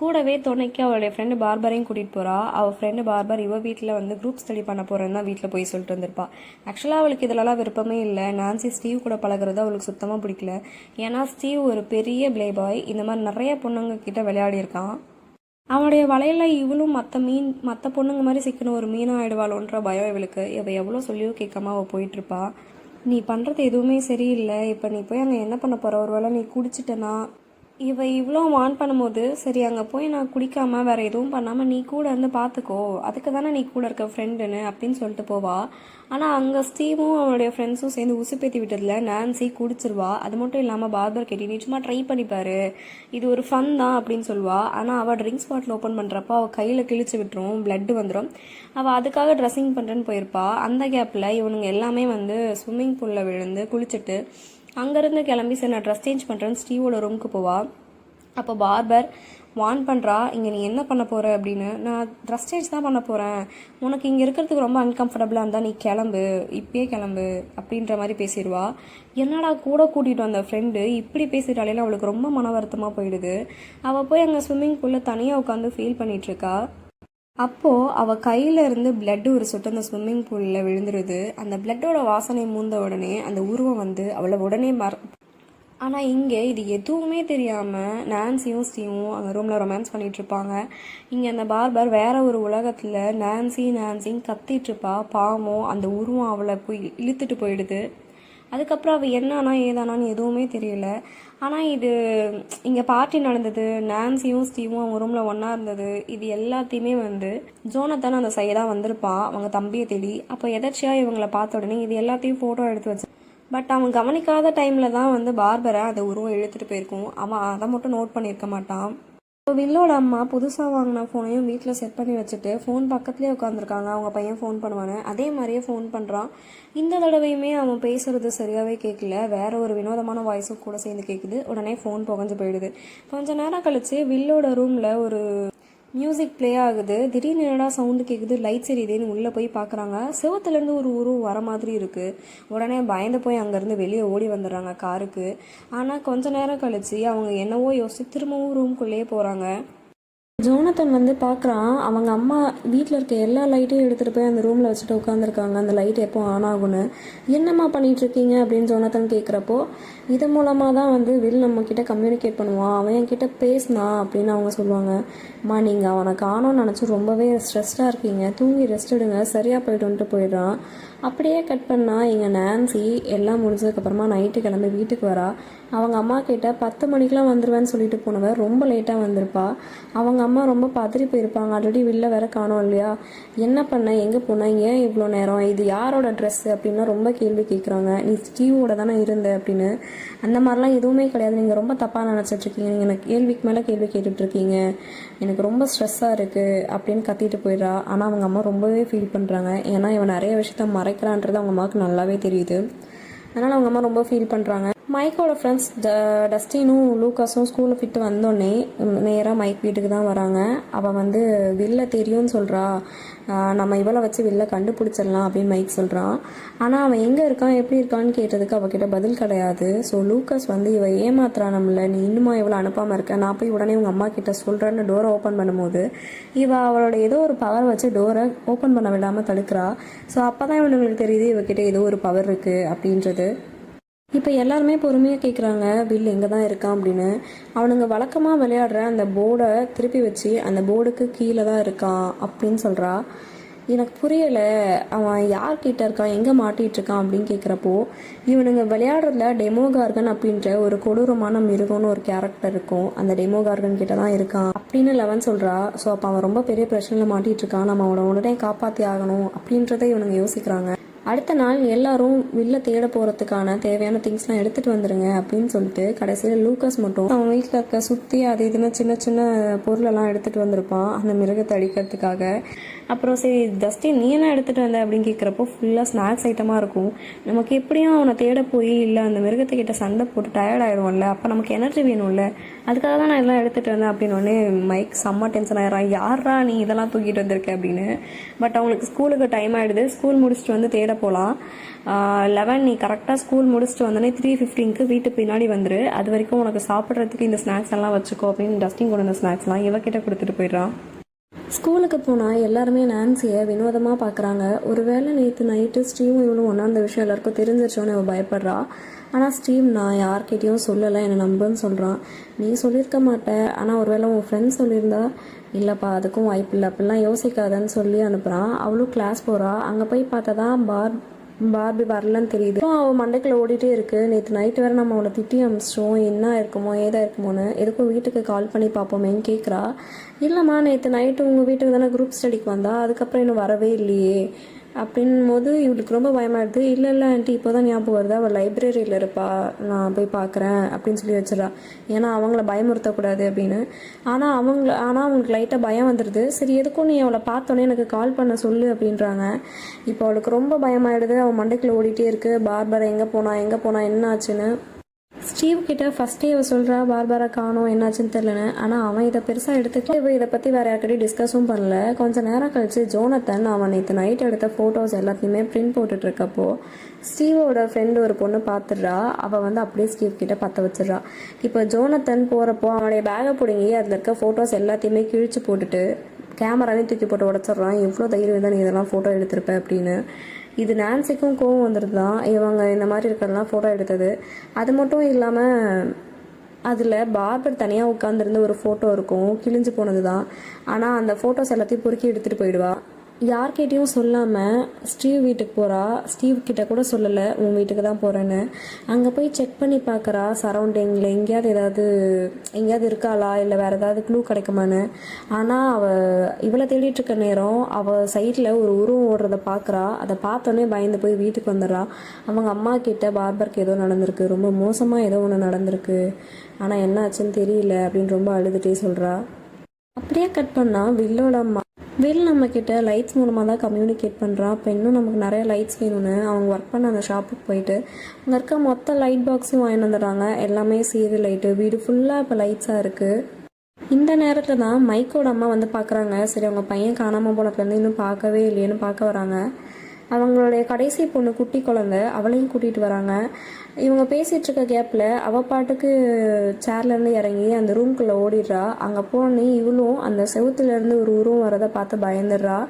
கூடவே துணைக்கு அவளுடைய ஃப்ரெண்டு பார்பரையும் கூட்டிகிட்டு போகிறா அவள் ஃப்ரெண்டு பார்பர் இவ வீட்டில் வந்து குரூப் ஸ்டடி பண்ண போகிறேன்னு தான் வீட்டில் போய் சொல்லிட்டு வந்திருப்பா. ஆக்சுவலாக அவளுக்கு இதிலலாம் விருப்பமே இல்லை. நான்சி ஸ்டீவ் கூட பழகுறது அவளுக்கு சுத்தமாக பிடிக்கல. ஏன்னா ஸ்டீவ் ஒரு பெரிய பிளே பாய் இந்த மாதிரி நிறைய பொண்ணுங்க கிட்ட விளையாடியிருக்கான் அவனுடைய வலையில இவளும் மற்ற மீன் மற்ற பொண்ணுங்க மாதிரி சிக்கணும் ஒரு மீனாக ஆயிடுவாளோன்ற பயம் இவளுக்கு. இவ எவ்வளோ சொல்லியோ கேட்காம அவள் போயிட்டுருப்பா. நீ பண்ணுறது எதுவுமே சரியில்லை. இப்போ நீ போய் அங்கே என்ன பண்ண போகிற ஒருவேளை நீ குடிச்சிட்டனா? இவ இவ்வளோ வான் பண்ணும்போது சரி அங்கே போய் நான் குடிக்காம வேற எதுவும் பண்ணாமல் நீ கூட இருந்து பார்த்துக்கோ அதுக்கு தானே நீ கூட இருக்க ஃப்ரெண்டுன்னு அப்படின்னு சொல்லிட்டு போவா. ஆனால் அங்கே ஸ்டீவும் அவனுடைய ஃப்ரெண்ட்ஸும் சேர்ந்து உசுப்பேத்தி விட்டதில் நான்சி குடிச்சிருவா. அது மட்டும் இல்லாமல் பார்பர் கேட்டி நீ சும்மா ட்ரை பண்ணிப்பாரு இது ஒரு ஃபன் தான் அப்படின்னு சொல்லுவா. ஆனால் அவள் ட்ரிங்க்ஸ் பாட்டில் ஓப்பன் பண்ணுறப்ப அவள் கையில் கிழிச்சு விட்டுரும் பிளட்டு வந்துடும் அவள் அதுக்காக ட்ரெஸ்ஸிங் பண்ணுறேன்னு போயிருப்பா. அந்த கேப்பில் இவனுங்க எல்லாமே வந்து ஸ்விம்மிங் பூலில் விழுந்து குளிச்சுட்டு அங்கேருந்து கிளம்பி சரி நான் ட்ரெஸ் சேஞ்ச் பண்ணுறேன்னு ஸ்டீவோட ரூமுக்கு போவா. அப்போ பார்பர் வார்ன் பண்ணுறா இங்கே நீ என்ன பண்ண போகிற அப்படின்னு நான் ட்ரெஸ் சேஞ்ச் தான் பண்ண போகிறேன் உனக்கு இங்கே இருக்கிறதுக்கு ரொம்ப அன்கம்ஃபர்டபுளாக இருந்தால் நீ கிளம்பு. இப்பயே கிளம்பு. அப்படின்ற மாதிரி பேசிடுவா. என்னடா கூட கூட்டிகிட்டு வந்த ஃப்ரெண்டு இப்படி பேசிட்டாலே அவளுக்கு ரொம்ப மன வருத்தமாக போயிடுது. அவள் போய் அங்கே ஸ்விம்மிங் பூலில் தனியாக உட்காந்து ஃபீல் பண்ணிகிட்ருக்கா அப்போது அவள் கையில் இருந்து பிளட் ஒரு சொட்டு அந்த ஸ்விம்மிங் பூலில் விழுந்துருது. அந்த பிளட்டோட வாசனை மூந்த உடனே அந்த உருவம் வந்து அவளை உடனே மற ஆனால் இங்கே இது எதுவுமே தெரியாமல் நான்சியும் ஸ்டீவும் அங்கே ரூமில் ரொமான்ஸ் பண்ணிகிட்ருப்பாங்க இருப்பாங்க. இங்கே அந்த பார்பர் வேற ஒரு உலகத்தில் நான்சி நான்சின்னு கத்திட்டு இருப்பா. பாவம் அந்த உருவம் அவளை போய் இழுத்துட்டு போயிடுது. அதுக்கப்புறம் அவள் என்னானா ஏதானான்னு எதுவுமே தெரியல. ஆனால் இது இங்கே பார்ட்டி நடந்தது நான்சியும் ஸ்டீவும் அவங்க ரூமில் ஒன்றா இருந்தது இது எல்லாத்தையுமே வந்து ஜோனத்தான் அந்த சைடாக வந்திருப்பான் அவங்க தம்பியை தேடி. அப்போ எதர்ச்சியாக இவங்களை பார்த்த உடனே இது எல்லாத்தையும் ஃபோட்டோ எடுத்து வச்சு பட் அவன் கவனிக்காத டைமில் தான் வந்து பார்பரை அதை உருவம் இழுத்துட்டு போயிருக்கும். அவன் அதை மட்டும் நோட் பண்ணியிருக்க மாட்டான். இப்போ வில்லோட அம்மா புதுசாக வாங்கின ஃபோனையும் வீட்டில் செட் பண்ணி வச்சுட்டு ஃபோன் பக்கத்துலேயே உட்காந்துருக்காங்க அவங்க பையன் ஃபோன் பண்ணுவானு. அதே மாதிரியே ஃபோன் பண்ணுறான் இந்த தடவையுமே அவன் பேசுறது சரியாகவே கேட்கல வேற ஒரு வினோதமான வாய்ஸும் கூட சேர்ந்து கேட்குது உடனே ஃபோன் புகஞ்சு போயிடுது. கொஞ்ச நேரம் கழிச்சு வில்லோட ரூமில் ஒரு மியூசிக் ப்ளே ஆகுது. திடீர்னு என்னடா சவுண்டு கேட்குது லைட் எரியுதுன்னு உள்ளே போய் பார்க்குறாங்க சிவத்துலேருந்து ஒரு உருவம் வர மாதிரி இருக்குது உடனே பயந்து போய் அங்கேருந்து வெளியே ஓடி வந்துடுறாங்க காருக்கு ஆனால் கொஞ்ச நேரம் கழிச்சு அவங்க என்னவோ யோசித்து திரும்பவும் ரூம்குள்ளேயே போகிறாங்க ஜோனத்தன் வந்து பார்க்குறான் அவங்க அம்மா வீட்டில் இருக்க எல்லா லைட்டையும் எடுத்துகிட்டு போய் அந்த ரூமில் வச்சுட்டு உட்காந்துருக்காங்க அந்த லைட் எப்போ ஆன் ஆகும்னு. என்னம்மா பண்ணிகிட்ருக்கீங்க அப்படின்னு ஜோனத்தன் கேட்குறப்போ இது மூலமாக தான் வந்து வில் நம்மக்கிட்ட கம்யூனிகேட் பண்ணுவான். அவன் என்கிட்ட பேசினா அப்படின்னு அவங்க சொல்லுவாங்க. அம்மா நீங்கள் அவனை காணோம்னு நினச்சி ரொம்பவே ஸ்ட்ரெஸ்டாக இருக்கீங்க. தூங்கி ரெஸ்ட் எடுங்க. சரியாக போயிட்டு போயிடுறான். அப்படியே கட் பண்ணால் எங்கள் நான்சி எல்லாம் முடிஞ்சதுக்கப்புறமா நைட்டு கிளம்பி வீட்டுக்கு வரா. அவங்க அம்மா கிட்ட பத்து மணிக்கெலாம் வந்துடுவேன்னு சொல்லிட்டு போனவ ரொம்ப லேட்டாக வந்திருப்பா. அவங்க அம்மா ரொம்ப பதறி போயிருப்பாங்க. ஆல்ரெடி வெளில வேற காணோம் இல்லையா? என்ன பண்ண? எங்கே போன? ஏன் இவ்வளோ நேரம்? இது யாரோட ட்ரெஸ் அப்படின்னா ரொம்ப கேள்வி கேட்குறாங்க நீ ஸ்டீவோட தானே இருந்த? அப்படின்னு. அந்த மாதிரிலாம் எதுவுமே கிடையாது. நீங்கள் ரொம்ப தப்பாக நினச்சிட்ருக்கீங்க நீங்கள் எனக்கு கேள்விக்கு மேலே கேள்வி கேட்டுட்ருக்கீங்க எனக்கு ரொம்ப ஸ்ட்ரெஸ்ஸாக இருக்குது அப்படின்னு கத்திட்டு போயிடுறா. ஆனால் அவங்க அம்மா ரொம்பவே ஃபீல் பண்ணுறாங்க ஏன்னா இவன் நிறைய விஷயத்த மறைக்கிறான்றது அவங்க அம்மாவுக்கு நல்லாவே தெரியுது. அதனால் அவங்க அம்மா ரொம்ப ஃபீல் பண்ணுறாங்க மைக்கோட ஃப்ரெண்ட்ஸ் ட டஸ்டினும் லூக்காஸும் ஸ்கூலில் விட்டு வந்தோடனே நேராக மைக் வீட்டுக்கு தான் வராங்க. அவள் வந்து வில்ல தெரியும்னு சொல்கிறா நம்ம இவளை வச்சு வில்லை கண்டுபிடிச்சிடலாம் அப்படின்னு மைக் சொல்கிறான் ஆனால் அவன் எங்கே இருக்கான்? எப்படி இருக்கான்னு கேட்டதுக்கு அவகிட்ட பதில் கிடையாது. ஸோ லூக்கஸ் வந்து இவ ஏமாத்துறா நம்மள நீ இன்னுமா இவ்வளோ அனுப்பாமல் இருக்க? நான் போய் உடனே உங்கள் அம்மா கிட்ட சொல்கிறேன்னு டோரை ஓப்பன் பண்ணும்போது இவ அவளோட ஏதோ ஒரு பவர் வச்சு டோரை ஓப்பன் பண்ண விடாமல் தடுக்கிறா. ஸோ அப்போ தான் இவனுங்களுக்கு தெரியுது இவகிட்ட ஏதோ ஒரு பவர் இருக்குது அப்படின்றது. இப்போ எல்லாருமே பொறுமையாக கேட்குறாங்க பில் எங்கே தான் இருக்கான் அப்படின்னு. அவனுங்க வழக்கமாக விளையாடுற அந்த போர்டை திருப்பி வச்சு அந்த போர்டுக்கு கீழே தான் இருக்கான் அப்படின்னு சொல்கிறா எனக்கு புரியலை அவன் யார்கிட்ட இருக்கான் எங்கே மாட்டிகிட்டு இருக்கான் அப்படின்னு கேட்குறப்போ இவனுங்க விளையாடுறதுல டெமோகார்கன் அப்படின்ற ஒரு கொடூரமான மிருகம்னு ஒரு கேரக்டர் இருக்கும். அந்த டெமோகார்கன் கிட்ட தான் இருக்கான் அப்படின்னு லெவன் சொல்கிறா ஸோ அப்போ அவன் ரொம்ப பெரிய பிரச்சனையில் மாட்டிகிட்டு இருக்கான். நம்ம அவனை உடனே காப்பாற்றி ஆகணும் அப்படின்றத இவனுங்க யோசிக்கிறாங்க. அடுத்த நாள் எல்லாரும் வில்ல தேட போகிறதுக்கான தேவையான திங்ஸ்லாம் எடுத்துகிட்டு வந்துடுங்க அப்படின்னு சொல்லிட்டு கடைசியில் லூக்கஸ் மட்டும் அவன் வீட்டில் இருக்க சுற்றி அது இதுன்னு சின்ன சின்ன பொருளெல்லாம் எடுத்துகிட்டு வந்திருப்பான். அந்த மிருகத்தை அடிக்கிறதுக்காக. அப்புறம் சரி ஜஸ்டி நீ என்ன எடுத்துகிட்டு வந்த? அப்படின்னு கேட்குறப்போ ஃபுல்லாக ஸ்நாக்ஸ் ஐட்டமாக இருக்கும். நமக்கு எப்படியும் அவனை தேட போய் இல்லை அந்த மிருகத்துக்கிட்ட சண்டை போட்டு டயர்ட் ஆயிடுவோம்ல அப்போ நமக்கு எனர்ஜி வேணும்ல. அதுக்காக தான் நான் இதெல்லாம் எடுத்துகிட்டு வந்தேன் அப்படின்னு மைக் செம்ம டென்ஷன் ஆயிடுறான் யாரா நீ இதெல்லாம் தூக்கிட்டு வந்திருக்க? அப்படின்னு. பட் அவங்களுக்கு ஸ்கூலுக்கு டைம் ஆகிடுது ஸ்கூல் முடிச்சுட்டு வந்து தேட போகலாம் லெவன் நீ கரெக்டாக ஸ்கூல் முடிச்சுட்டு வந்தோடனே த்ரீ ஃபிஃப்டீனுக்கு வீட்டு பின்னாடி வந்துரு. அது வரைக்கும் உனக்கு சாப்பிட்றதுக்கு இந்த ஸ்நாக்ஸ் எல்லாம் வச்சுக்கோ அப்படின்னு டஸ்டிங் கொண்டு வந்த ஸ்நாக்ஸ்லாம் இவக்கிட்ட கொடுத்துட்டு போயிடுறான். ஸ்கூலுக்கு போனால் எல்லாருமே நான்சியை வினோதமாக பார்க்குறாங்க ஒருவேளை நேற்று நைட்டு ஸ்டீவும் இவனும் ஒன்றா அந்த விஷயம் எல்லாருக்கும் தெரிஞ்சிருச்சோன்னு அவள் பயப்படுறா. ஆனால் ஸ்டீவ் நான் யார்கிட்டேயும் சொல்லலை என்னை நம்புன்னு சொல்கிறான் நீ சொல்லியிருக்க மாட்ட. ஆனால் ஒருவேளை உன் ஃப்ரெண்ட்ஸ் சொல்லியிருந்தா இல்லைப்பா அதுக்கும் வாய்ப்பு இல்லை. அப்படிலாம் யோசிக்காதன்னு சொல்லி அனுப்புகிறான் அவளும் கிளாஸ் போகிறா அங்கே போய் பார்த்தா தான் பார் பார்பி வரலன்னு தெரியுது. இப்போ அவள் மண்டைக்குள்ள ஓடிட்டே இருக்கு. நேற்று நைட்டு வேற நம்ம அவளை திட்டி அமிச்சிட்டோம். என்ன இருக்குமோ ஏதா இருக்குமோன்னு. எதுக்கும் வீட்டுக்கு கால் பண்ணி பார்ப்போமேன்னு கேட்குறா இல்லைம்மா நேற்று நைட்டு உங்கள் வீட்டுக்கு தானே குரூப் ஸ்டடிக்கு வந்தா. அதுக்கப்புறம் இன்னும் வரவே இல்லையே. அப்படின்னும் போது இவளுக்கு ரொம்ப பயமாயிடுது இல்லை இல்லை ஆண்டி இப்போ தான் ஞாபகம் வருது. அவள் லைப்ரரியில் இருப்பா. நான் போய் பார்க்குறேன் அப்படின்னு சொல்லி வச்சிடறா. ஏன்னா அவங்கள பயமுறுத்தக்கூடாது அப்படின்னு. ஆனால் அவங்க ஆனால் அவங்களுக்கு லைட்டாக பயம் வந்துடுது சரி எதுக்கும் நீ அவளை பார்த்தோன்னே எனக்கு கால் பண்ண சொல்லு அப்படின்றாங்க. இப்போ அவளுக்கு ரொம்ப பயமாயிடுது. அவள் மண்டைக்குள்ளே ஓடிட்டே இருக்குது பார்பர் எங்கே போனா எங்கே போனா என்ன ஆச்சுன்னு? ஸ்டீவ் கிட்ட ஃபர்ஸ்டே அவ சொல்றா பார்பரா காணோம் என்னாச்சுன்னு தெரியலன்னு. ஆனால் அவன் இதை பெருசாக எடுத்துட்டு இவ இதை பற்றி வேற யார்கிட்டயும் டிஸ்கஸும் பண்ணல. கொஞ்ச நேரம் கழிச்சு ஜோனத்தன் அவன் நேற்று நைட் எடுத்த ஃபோட்டோஸ் எல்லாத்தையுமே பிரிண்ட் போட்டுட்டு இருக்கப்போ ஸ்டீவோட ஃப்ரெண்டு ஒரு பொண்ணு பார்த்துடுறா அவள் வந்து அப்படியே ஸ்டீவ் கிட்ட பற்ற வச்சிடறா. இப்போ ஜோனத்தன் போகிறப்போ அவனுடைய பேகை பிடுங்கி அதில் இருக்க ஃபோட்டோஸ் எல்லாத்தையுமே கிழிச்சு போட்டுட்டு கேமராவே தூக்கி போட்டு உடச்சிட்றான். எவ்வளோ தைரியம் தான் நீ இதெல்லாம் ஃபோட்டோ எடுத்திருப்ப அப்படின்னு. இது நான்சிக்கும் கோவம் வந்துடுது தான் இவங்க இந்த மாதிரி இருக்கிறதெல்லாம் ஃபோட்டோ எடுத்தது. அது மட்டும் இல்லாமல் அதில் பார்பர் தனியாக உட்காந்துருந்து ஒரு ஃபோட்டோ இருக்கும். கிழிஞ்சு போனது தான் ஆனால் அந்த ஃபோட்டோஸ் எல்லாத்தையும் பொறுக்கி எடுத்துகிட்டு போயிடுவா. யார்கிட்டையும் சொல்லாமல் ஸ்டீவ் வீட்டுக்கு போகிறா ஸ்டீவ் கிட்ட கூட சொல்லலை உன் வீட்டுக்கு தான் போகிறேன்னு அங்கே போய் செக் பண்ணி பார்க்குறா சரௌண்டிங்கில் எங்கேயாவது ஏதாவது எங்கேயாவது இருக்காளா? இல்லை வேறு ஏதாவது க்ளூ கிடைக்குமான்னு? ஆனால் அவள் இவளை தேடிட்டு இருக்க நேரம் அவள் சைட்டில் ஒரு உருவம் ஓடுறத பார்க்குறா அதை பார்த்தோன்னே பயந்து போய் வீட்டுக்கு வந்துடுறா. அவங்க அம்மா கிட்ட பார்பருக்கு ஏதோ நடந்திருக்கு. ரொம்ப மோசமாக ஏதோ ஒன்று நடந்திருக்கு. ஆனால் என்ன ஆச்சுன்னு தெரியல அப்படின்னு ரொம்ப அழுதுகிட்டே சொல்கிறா அப்படியே கட் பண்ணால் வில்லோட அம்மா வில் நம்மக்கிட்ட லைட்ஸ் மூலமாக தான் கம்யூனிகேட் பண்ணுறான் அப்போ இன்னும் நமக்கு நிறைய லைட்ஸ் வேணும்னு அவங்க ஒர்க் பண்ண அந்த ஷாப்புக்கு போயிட்டு அங்கே இருக்க மொத்த லைட் பாக்ஸும் வாங்கிட்டு வந்துடுறாங்க. எல்லாமே சீரியல் லைட்டு வீடு ஃபுல்லாக இப்போ லைட்ஸாக இருக்குது இந்த நேரத்தில் தான் மைக்கோட அம்மா வந்து பார்க்குறாங்க சரி அவங்க பையன் காணாமல் போனதுலேருந்து இன்னும் பார்க்கவே இல்லையேன்னு பார்க்க வராங்க. அவங்களுடைய கடைசி பொண்ணு குட்டி குழந்தை அவளையும் கூட்டிகிட்டு வராங்க. இவங்க பேசிகிட்டு இருக்க கேப்பில் அவள் பாட்டுக்கு சேர்லேருந்து இறங்கி அந்த ரூம்குள்ளே ஓடிடுறா. அங்கே போனே இவளும் அந்த செவுத்துலேருந்து ஒரு உருவம் வரதை பார்த்து பயந்துடுறா.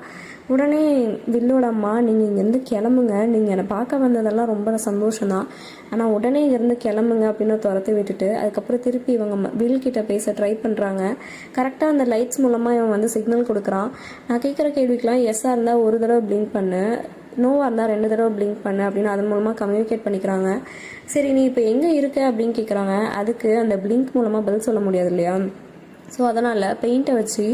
உடனே வில்லோட அம்மா நீங்கள் இங்கேருந்து கிளம்புங்க. நீங்கள் என்னை பார்க்க வந்ததெல்லாம் ரொம்ப சந்தோஷம்தான். ஆனால் உடனே இங்கேருந்து கிளம்புங்க அப்படின்னு துரத்தி விட்டுட்டு அதுக்கப்புறம் திருப்பி இவங்க ம- வில் கிட்ட பேச ட்ரை பண்ணுறாங்க கரெக்டாக அந்த லைட்ஸ் மூலமாக இவன் வந்து சிக்னல் கொடுக்குறான். நான் கேட்குற கேள்விக்கெலாம் எஸ்ஸாக இருந்தால் ஒரு தடவை பிளிங்க் பண்ணு. நோவாக இருந்தால் ரெண்டு தடவை பிளிங்க் பண்ணு அப்படின்னு அதன் மூலமாக கம்யூனிகேட் பண்ணிக்கிறாங்க. சரி நீ இப்போ எங்கே இருக்க அப்படின்னு கேட்குறாங்க அதுக்கு அந்த பிளிங்க் மூலமாக பதில் சொல்ல முடியாது இல்லையா? ஸோ அதனால் பெயிண்ட்டை வச்சு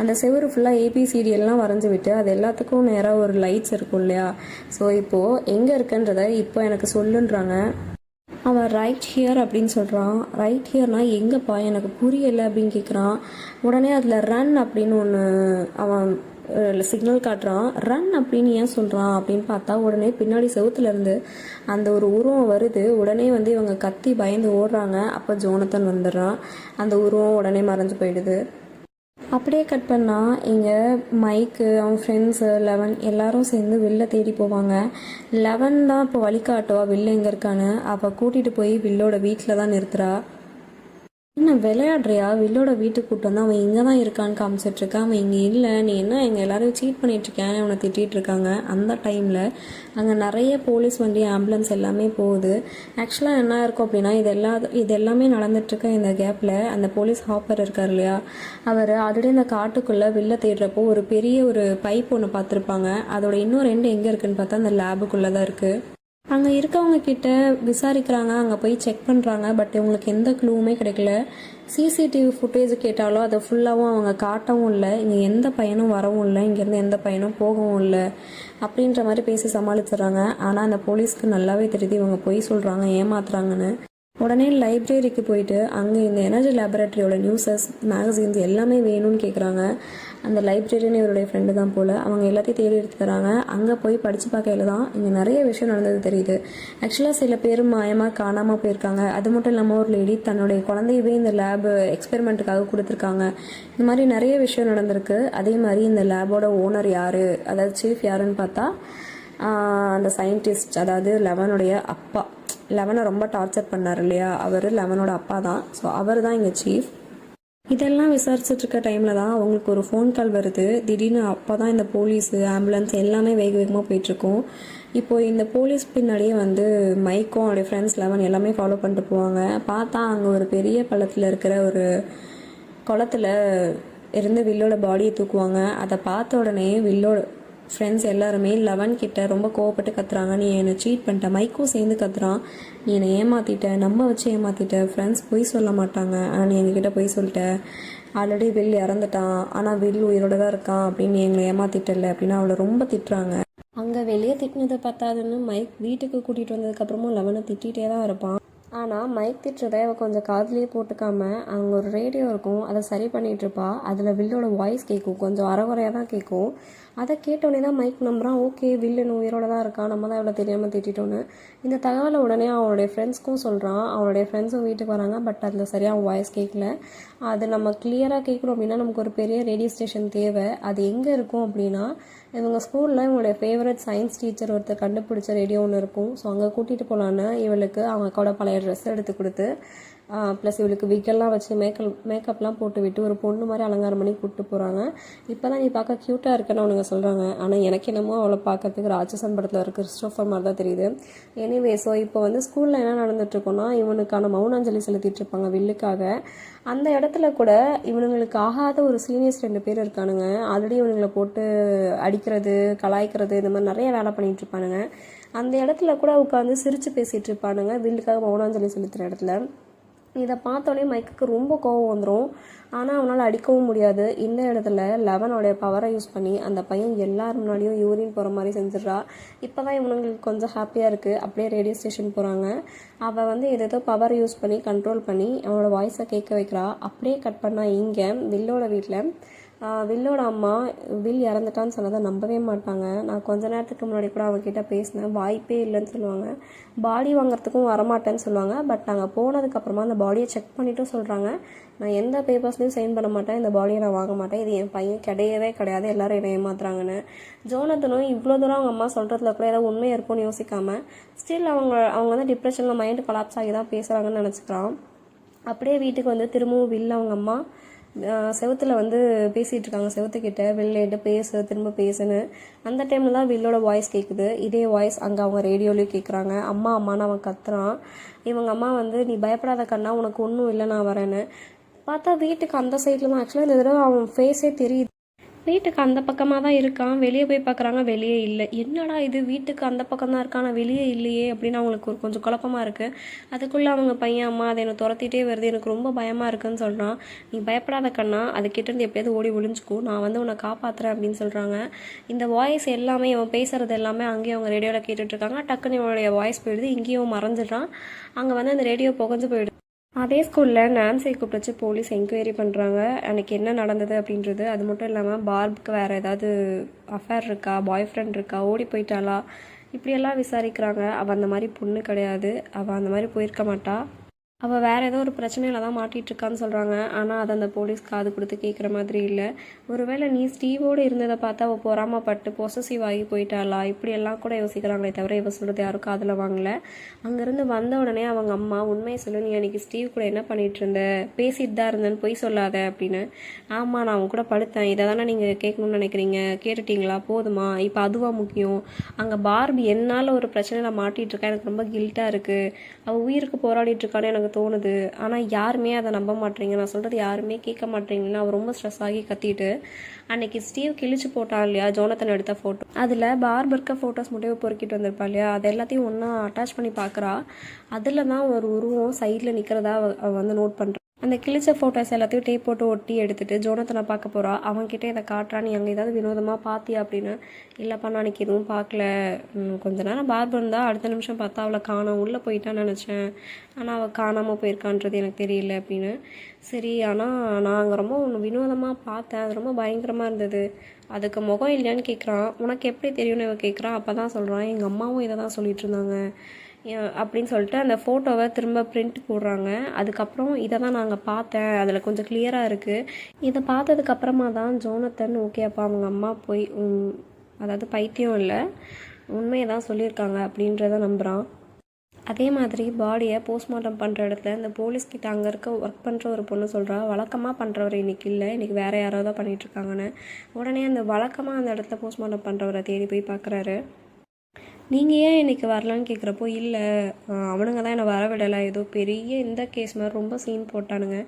அந்த செவுரு ஃபுல்லாக ஏபிசிடி எல்லாம் வரைஞ்சி விட்டு அது எல்லாத்துக்கும் நேராக ஒரு லைட்ஸ் இருக்கும் இல்லையா? ஸோ இப்போது எங்கே இருக்குன்றத இப்போ எனக்கு சொல்லுன்றாங்க. அவன் ரைட் ஹியர் அப்படின்னு சொல்கிறான் ரைட் ஹியர்னால் எங்கேப்பா எனக்கு புரியலை அப்படின்னு கேட்குறான் உடனே அதில் ரன் அப்படின்னு ஒன்று அவன் சிக்னல் காட்டுறான். ரன் அப்படின்னு ஏன் சொல்கிறான் அப்படின்னு பார்த்தா உடனே பின்னாடி செவுத்துல இருந்து அந்த ஒரு உருவம் வருது. உடனே வந்து இவங்க கத்தி பயந்து ஓடுறாங்க. அப்போ ஜோனத்தன் வந்துடுறான். அந்த உருவம் உடனே மறைஞ்சு போயிடுது. அப்படியே கட் பண்ணால் இங்கே மைக்கு அவங்க ஃப்ரெண்ட்ஸு லெவன் எல்லாரும் சேர்ந்து வெளில தேடி போவாங்க. லெவன் தான் இப்போ வழிகாட்டுவா வில்லு எங்கே இருக்கான்னு? அவள் கூட்டிகிட்டு போய் வில்லோட வீட்டில் தான் நிறுத்துறா. என்ன விளையாடுறியா? வில்லோட வீட்டுக்கு கூட்டு வந்து அவன் இங்கே தான் இருக்கான்னு காமிச்சிட்டு இருக்கான் அவன் இங்கே இல்லை. நீ என்ன எங்கள் எல்லாரையும் சீட் பண்ணிட்டு இருக்கேன்னு அவனை திட்டிகிட்டு இருக்காங்க. அந்த டைமில் அங்கே நிறைய போலீஸ் வண்டி ஆம்புலன்ஸ் எல்லாமே போகுது. ஆக்சுவலாக என்ன இருக்கும் அப்படின்னா இது எல்லா இது எல்லாமே நடந்துட்டுருக்க இந்த கேப்பில் அந்த போலீஸ் ஹாப்பர் இருக்கார் இல்லையா? அவர் ஆல்ரெடி இந்த காட்டுக்குள்ளே வில்ல தேடுறப்போ ஒரு பெரிய ஒரு பைப் ஒன்று பார்த்துருப்பாங்க. அதோட இன்னும் ரெண்டு எங்கே இருக்குன்னு பார்த்தா அந்த லேபுக்குள்ளே தான் இருக்குது அங்கே இருக்கவங்க கிட்ட விசாரிக்கிறாங்க அங்கே போய் செக் பண்ணுறாங்க பட் இவங்களுக்கு எந்த க்ளூவுமே கிடைக்கல. சிசிடிவி ஃபுட்டேஜ் கேட்டாலும் அதை ஃபுல்லாகவும் அவங்க காட்டவும் இல்லை. இங்கே எந்த பையனும் வரவும் இல்லை. இங்கேருந்து எந்த பையனும் போகவும் இல்லை. அப்படின்ற மாதிரி பேசி சமாளிச்சிடுறாங்க. ஆனால் அந்த போலீஸ்க்கு நல்லாவே தெரியுது. இவங்க பொய் சொல்கிறாங்க ஏமாத்துறாங்கன்னு. உடனே லைப்ரரிக்கு போயிட்டு அங்கே இந்த எனர்ஜி லேபரேட்டரியோட நியூஸஸ் மேகசின்ஸ் எல்லாமே வேணும்னு கேட்குறாங்க அந்த லைப்ரரியன் இவருடைய ஃப்ரெண்டு தான் போல். அவங்க எல்லாத்தையும் தேடி எடுத்து தராங்க அங்கே போய் படித்து பார்க்கையில தான் இங்கே நிறைய விஷயம் நடந்தது தெரியுது. ஆக்சுவலாக சில பேர் மாயமாக காணாமல் போயிருக்காங்க. அது மட்டும் இல்லாமல் ஒரு லேடி தன்னுடைய குழந்தையவே இந்த லேப் எக்ஸ்பெரிமெண்ட்டுக்காக கொடுத்துருக்காங்க. இந்த மாதிரி நிறைய விஷயம் நடந்திருக்கு. அதே மாதிரி இந்த லேபோட ஓனர் யார்? அதாவது சீஃப் யாருன்னு பார்த்தா அந்த சயின்டிஸ்ட் அதாவது லெவனுடைய அப்பா. லெவனை ரொம்ப டார்ச்சர் பண்ணார் இல்லையா? அவர் லெவனோட அப்பா தான். ஸோ அவர் தான் இங்கே சீஃப் இதெல்லாம் விசாரிச்சுட்டு இருக்க டைமில் தான் அவங்களுக்கு ஒரு ஃபோன் கால் வருது. திடீர்னு அப்போ தான் இந்த போலீஸு ஆம்புலன்ஸ் எல்லாமே வேக வேகமாக போயிட்டுருக்கும் இப்போ இந்த போலீஸ் பின்னாடியே வந்து மைக்கும் அவருடைய ஃப்ரெண்ட்ஸ் லெவன் எல்லாமே ஃபாலோ பண்ணிட்டு போவாங்க. பார்த்தா அங்கே ஒரு பெரிய பள்ளத்தில் இருக்கிற ஒரு குளத்துல இருந்து வில்லோட பாடியை தூக்குவாங்க. அதை பார்த்த உடனே வில்லோட ஃப்ரெண்ட்ஸ் எல்லாருமே லெவன் கிட்ட ரொம்ப கோவப்பட்டு கத்துறாங்க. நீ என்னை சீட் பண்ணிட்ட. மைக்கும் சேர்ந்து கத்துறான். நீ என்னை ஏமாற்றிட்ட நம்ம வச்சு ஏமாற்றிட்ட ஃப்ரெண்ட்ஸ் பொய் சொல்ல மாட்டாங்க. ஆனால் நீ எங்ககிட்ட பொய் சொல்லிட்ட. ஆல்ரெடி வில் இறந்துட்டான். ஆனால் வில் உயிரோட தான் இருக்கான் அப்படின்னு நீ எங்களை ஏமாத்திட்டல அப்படின்னு அவளை ரொம்ப திட்டுறாங்க. அங்கே வெளியே திட்டினதை பத்தாதுன்னு மைக் வீட்டுக்கு கூட்டிகிட்டு வந்ததுக்கப்புறமும் லெவனை திட்டிகிட்டே தான் இருப்பான். ஆனால் மைக் திட்டுறதை அவள் கொஞ்சம் காதுலேயே போட்டுக்காம அங்கே ஒரு ரேடியோ இருக்கும் அதை சரி பண்ணிகிட்ருப்பா அதில் வில்லோட வாய்ஸ் கேட்கும் கொஞ்சம் அறகுறையாக தான் கேட்கும் அதை கேட்டோடனே தான் மைக் நம்புறான். ஓகே வில்லுன்னு உயிரோட தான் இருக்கா? நம்ம தான் இவ்வளோ தெரியாமல் திட்டிட்டோன்னு இந்த தகவலை உடனே அவனுடைய ஃப்ரெண்ட்ஸ்க்கும் சொல்கிறான் அவனுடைய ஃப்ரெண்ட்ஸும் வீட்டுக்கு வராங்க. பட் அதில் சரியாக அவன் வாய்ஸ் கேட்கல அது நம்ம கிளியராக கேட்குறோம் அப்படின்னா நமக்கு ஒரு பெரிய ரேடியோ ஸ்டேஷன் தேவை. அது எங்கே இருக்கும் அப்படின்னா இவங்க ஸ்கூலில் இவங்களுடைய ஃபேவரட் சயின்ஸ் டீச்சர் ஒருத்தர் கண்டுபிடிச்ச ரேடியோ ஒன்று இருக்கும். ஸோ அங்கே கூட்டிகிட்டு போகலான்னு இவளுக்கு அவங்க கூட பழைய ட்ரெஸ் எடுத்து கொடுத்து ப்ளஸ் இவளுக்கு விக்கெல்லாம் வச்சு மேக்கப் மேக்கப்லாம் போட்டு விட்டு ஒரு பொண்ணு மாதிரி அலங்காரம் பண்ணி கூப்பிட்டு போகிறாங்க இப்போ தான் நீ பார்க்க க்யூட்டாக இருக்கேன்னு அவனுங்க சொல்கிறாங்க ஆனால் எனக்கு என்னமோ அவளை பார்க்கறதுக்கு ராட்சசன் படத்தில் இருக்க கிறிஸ்டோஃபர் மாதிரி தான் தெரியுது. எனிவே ஸோ இப்போ வந்து ஸ்கூலில் என்ன நடந்துட்டுருக்கோன்னா இவனுக்கான மௌனாஞ்சலி செலுத்திட்டு இருப்பாங்க வில்லுக்காக. அந்த இடத்துல கூட இவனுங்களுக்கு ஆகாத ஒரு சீனியர்ஸ் ரெண்டு பேர் இருக்கானுங்க. ஆல்ரெடி இவனுங்களை போட்டு அடிக்கிறது கலாய்க்கிறது இந்த மாதிரி நிறைய வேலை பண்ணிகிட்டு இருப்பானுங்க. அந்த இடத்துல கூட உட்காந்து சிரித்து பேசிகிட்டு இருப்பானுங்க. வில்லுக்காக மௌனாஞ்சலி செலுத்துகிற இடத்துல. இதை பார்த்தோன்னே மைக்குக்கு ரொம்ப கோவம் வந்துடும் ஆனால் அவனால் அடிக்கவும் முடியாது. இந்த இடத்துல லெவனோடைய பவரை யூஸ் பண்ணி அந்த பையன் எல்லார் முன்னாடியும் யூரின் போகிற மாதிரி செஞ்சிடறா. இப்போ தான் இவனுங்களுக்கு கொஞ்சம் ஹாப்பியாக இருக்குது அப்படியே ரேடியோ ஸ்டேஷன் போகிறாங்க அவள் வந்து ஏதேதோ பவர் யூஸ் பண்ணி கண்ட்ரோல் பண்ணி அவனோட வாய்ஸை கேட்க வைக்கிறா. அப்படியே கட் பண்ணால் இங்கே வில்லோட வீட்டில் வில்லோட அம்மா வில் இறந்துட்டான்னு சொன்னதை நம்பவே மாட்டாங்க. நான் கொஞ்ச நேரத்துக்கு முன்னாடி கூட அவங்கக்கிட்ட பேசினேன். வாய்ப்பே இல்லைன்னு சொல்லுவாங்க. பாடி வாங்குறதுக்கும் வரமாட்டேன்னு சொல்லுவாங்க. பட் நாங்கள் போனதுக்கப்புறமா அந்த பாடியை செக் பண்ணிட்டும் சொல்கிறாங்க நான் எந்த பேப்பர்ஸ்லையும் சைன் பண்ண மாட்டேன். இந்த பாடியை நான் வாங்க மாட்டேன். இது என் பையன் கிடையவே கிடையாது. எல்லாரும் என்னை ஏமாத்துறாங்கன்னு. ஜோனத்தனும் இவ்வளோ தூரம் அவங்க அம்மா சொல்கிறதுல கூட ஏதாவது உண்மை இருக்கும்னு யோசிக்காமல் ஸ்டில் அவங்க அவங்க வந்து டிப்ரெஷனில் மைண்டு கொலாப்ஸ் ஆகி தான் பேசுகிறாங்கன்னு நினச்சிக்கிறான். அப்படியே வீட்டுக்கு வந்து திரும்பவும் வில் அவங்க அம்மா செவத்தில் வந்து பேசிகிட்டு இருக்காங்க. செவத்துக்கிட்ட வெளிலேட்டு பேசு திரும்ப பேசுன்னு. அந்த டைமில் தான் வில்லோட வாய்ஸ் கேட்குது இதே வாய்ஸ் அங்கே அவங்க ரேடியோலேயும் கேட்குறாங்க அம்மா அம்மான்னு அவன் கத்துறான். இவங்க அம்மா வந்து நீ பயப்படாத கண்ணா உனக்கு ஒன்றும் இல்லை நான் வரேன்னு. பார்த்தா வீட்டுக்கு அந்த சைடில் தான். ஆக்சுவலாக இந்த தடவை அவன் ஃபேஸே தெரியுது. வீட்டுக்கு அந்த பக்கமாக தான் இருக்கான். வெளியே போய் பார்க்குறாங்க வெளியே இல்லை. என்னடா இது? வீட்டுக்கு அந்த பக்கம் தான் இருக்கான்? ஆனால் வெளியே இல்லையே அப்படின்னு அவங்களுக்கு ஒரு கொஞ்சம் குழப்பமா இருக்குது அதுக்குள்ளே அவங்க பையன் அம்மா அதை என்னை துரத்திட்டே வருது. எனக்கு ரொம்ப பயமாக இருக்குன்னு சொல்கிறான் நீ பயப்படாத கண்ணா அது கிட்டேருந்து எப்படியாவது ஓடி ஒளிஞ்சுக்கோ நான் வந்து உன்னை காப்பாற்றுறேன் அப்படின்னு சொல்கிறாங்க இந்த வாய்ஸ் எல்லாமே இவன் பேசுகிறது எல்லாமே அங்கேயும் அவங்க ரேடியோவில் கேட்டுட்ருக்காங்க டக்குன்னு இவனுடைய வாய்ஸ் போயிடுது. இங்கேயும் மறைஞ்சிடுறான். அங்கே வந்து அந்த ரேடியோ புகஞ்சு போயிடுது. அதே ஸ்கூலில் நான்சியை கூப்பிட்டு வச்சு போலீஸ் என்கொயரி பண்ணுறாங்க எனக்கு என்ன நடந்தது அப்படின்றது அது மட்டும் இல்லாமல் பார்புக்கு வேறு ஏதாவது அஃபேர் இருக்கா? பாய் ஃப்ரெண்ட் இருக்கா? ஓடி போயிட்டாளா? இப்படியெல்லாம் விசாரிக்கிறாங்க. அவள் அந்த மாதிரி பொண்ணு கிடையாது. அவள் அந்த மாதிரி போயிருக்க மாட்டா. அவள் வேறு ஏதோ ஒரு பிரச்சனையில் தான் மாட்டிகிட்ருக்கான்னு சொல்கிறாங்க ஆனால் அதை அந்த போலீஸ் காது கொடுத்து கேட்குற மாதிரி இல்லை. ஒருவேளை நீ ஸ்டீவோடு இருந்ததை பார்த்து அவள் பொறாமப்பட்டு பொசசிவ் ஆகி போயிட்டாளா? இப்படியெல்லாம் கூட யோசிக்கிறாங்களே தவிர இவ சொல்கிறது யாரும் காதில் வாங்கலை. அங்கேருந்து வந்த உடனே அவங்க அம்மா உண்மையை சொல்லு நீ அன்றைக்கி ஸ்டீவ் கூட என்ன பண்ணிகிட்டு இருந்த? பேசிட்டு தான் இருந்தேன்னு பொய் சொல்லாத அப்படின்னு. ஆமாம் நான் அவன் கூட படுத்தேன். இதை தானே நீங்கள் கேட்கணும்னு நினைக்கிறீங்க? கேட்டுட்டீங்களா? போதுமா? இப்போ அதுவாக முக்கியம்? அங்கே பார்பி என்னால் ஒரு பிரச்சனையில் மாட்டிகிட்டு இருக்கா? எனக்கு ரொம்ப கில்ட்டாக இருக்குது அவள் உயிருக்கு போராடிட்டு இருக்கான்னு எனக்கு தோணுது. ஆனால் யாருமே அதை நம்ப மாட்டேறீங்க. நான் சொல்கிறது யாருமே கேட்க மாட்டீங்கன்னு அவள் ரொம்ப ஸ்ட்ரெஸ் ஆகி கத்திட்டு அன்னைக்கு ஸ்டீவ் கிழிச்சு போட்டான் இல்லையா? ஜோனத்தன் எடுத்த ஃபோட்டோ அதில் பார்பர்க்க ஃபோட்டோஸ் முடிவு பொறுக்கிட்டு வந்திருப்பா இல்லையா? அது எல்லாத்தையும் ஒன்றா அட்டாச் பண்ணி பார்க்குறா. அதில் தான் ஒரு உருவம் சைடில் நிற்கிறதா வந்து நோட் பண்ணுறா அந்த கிழிச்ச ஃபோட்டோஸ் எல்லாத்தையும் டேப் போட்டு ஒட்டி எடுத்துகிட்டு ஜோனத்தனை பார்க்க போகிறா அவன்கிட்ட இதை காட்டுறா நீ அங்கே ஏதாவது வினோதமாக பார்த்தியா அப்படின்னு. இல்லைப்பா நான் அன்றைக்கி எதுவும் பார்க்கல. கொஞ்ச நேரம் பார்பர் இருந்தால் அடுத்த நிமிஷம் பார்த்தா அவளை காணோம். உள்ளே போயிட்டான்னு நினச்சேன். ஆனால் அவள் காணாமல் போயிருக்கான்றது எனக்கு தெரியல அப்படின்னு. சரி ஆனால் நான் அங்கே ரொம்ப ஒன்று வினோதமாக பார்த்தேன். அது ரொம்ப பயங்கரமாக இருந்தது. அதுக்கு முகம் இல்லையான்னு கேட்குறான் உனக்கு எப்படி தெரியும்னு இவன் கேட்குறான் அப்போ தான் சொல்கிறான் எங்கள் அம்மாவும் இதை தான் சொல்லிகிட்டு இருந்தாங்க. அப்படின்னு சொல்லிட்டு அந்த ஃபோட்டோவை திரும்ப பிரிண்ட் போடுறாங்க. அதுக்கப்புறம் இதை தான் நாங்கள் பார்த்தேன். அதில் கொஞ்சம் கிளியராக இருக்குது இதை பார்த்ததுக்கப்புறமா தான் ஜோனத்தன் ஓகே அப்போ அவங்க அம்மா போய் உம், அதாவது பைத்தியம் இல்லை உண்மையை தான் சொல்லியிருக்காங்க அப்படின்றத நம்புகிறான் அதே மாதிரி பாடியை போஸ்ட்மார்ட்டம் பண்ணுற இடத்துல இந்த போலீஸ்கிட்ட அங்கே இருக்க ஒர்க் பண்ணுற ஒரு பொண்ணு சொல்கிறா வழக்கமாக பண்ணுறவர் இன்னைக்கு இல்லை. இன்றைக்கி வேறு யாரோ தான் பண்ணிகிட்ருக்காங்கன்னு உடனே அந்த வழக்கமாக அந்த இடத்துல போஸ்ட்மார்ட்டம் பண்ணுறவரை தேடி போய் பார்க்குறாரு நீங்கள் ஏன் இன்றைக்கி வரலான்னு கேட்குறப்போ இல்லை அவனுங்க தான் என்னை வரவிடலை. ஏதோ பெரிய இந்த கேஸ் மாதிரி ரொம்ப சீன் போட்டானுங்க.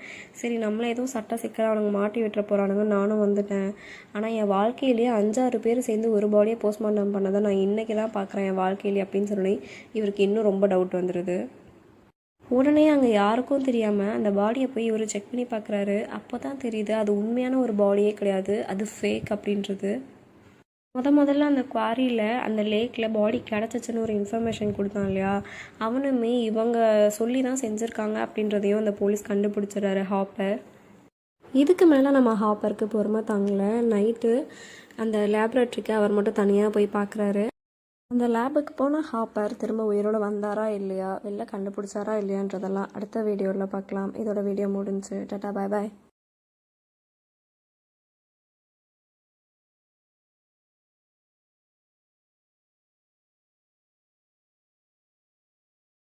சரி நம்மளை எதுவும் சட்ட சிக்கலாக அவனுங்க மாட்டி விட்டுற போகிறானுங்க நானும் வந்துட்டேன். ஆனால் என் வாழ்க்கையிலேயே அஞ்சாறு பேர் சேர்ந்து ஒரு பாடியை போஸ்ட்மார்ட்டம் பண்ணதை நான் இன்றைக்கி தான் பார்க்குறேன் என் வாழ்க்கையிலே அப்படின்னு சொல்லி இவருக்கு இன்னும் ரொம்ப டவுட் வந்துடுது உடனே அங்கே யாருக்கும் தெரியாமல் அந்த பாடியை போய் இவர் செக் பண்ணி பார்க்குறாரு அப்போ தான் தெரியுது அது உண்மையான ஒரு பாடியே கிடையாது. அது ஃபேக் அப்படின்றது. முத முதல்ல அந்த குவாரியில் அந்த லேக்கில் பாடி கிடச்சிச்சின்னு ஒரு இன்ஃபர்மேஷன் கொடுத்தான் இல்லையா? அவனுமே இவங்க சொல்லி தான் செஞ்சுருக்காங்க அப்படின்றதையும் அந்த போலீஸ் கண்டுபிடிச்சிடுறாரு ஹாப்பர் இதுக்கு மேலே நம்ம ஹாப்பருக்கு பொறுமை தாங்கல. நைட்டு அந்த லேப்ரேட்டரிக்கு அவர் மட்டும் தனியாக போய் பார்க்குறாரு அந்த லேபுக்கு போன ஹாப்பர் திரும்ப உயிரோடு வந்தாரா இல்லையா? வெளில கண்டுபிடிச்சாரா இல்லையான்றதெல்லாம் அடுத்த வீடியோவில் பார்க்கலாம் இதோட வீடியோ முடிஞ்சு. டாட்டா பாய் பாய்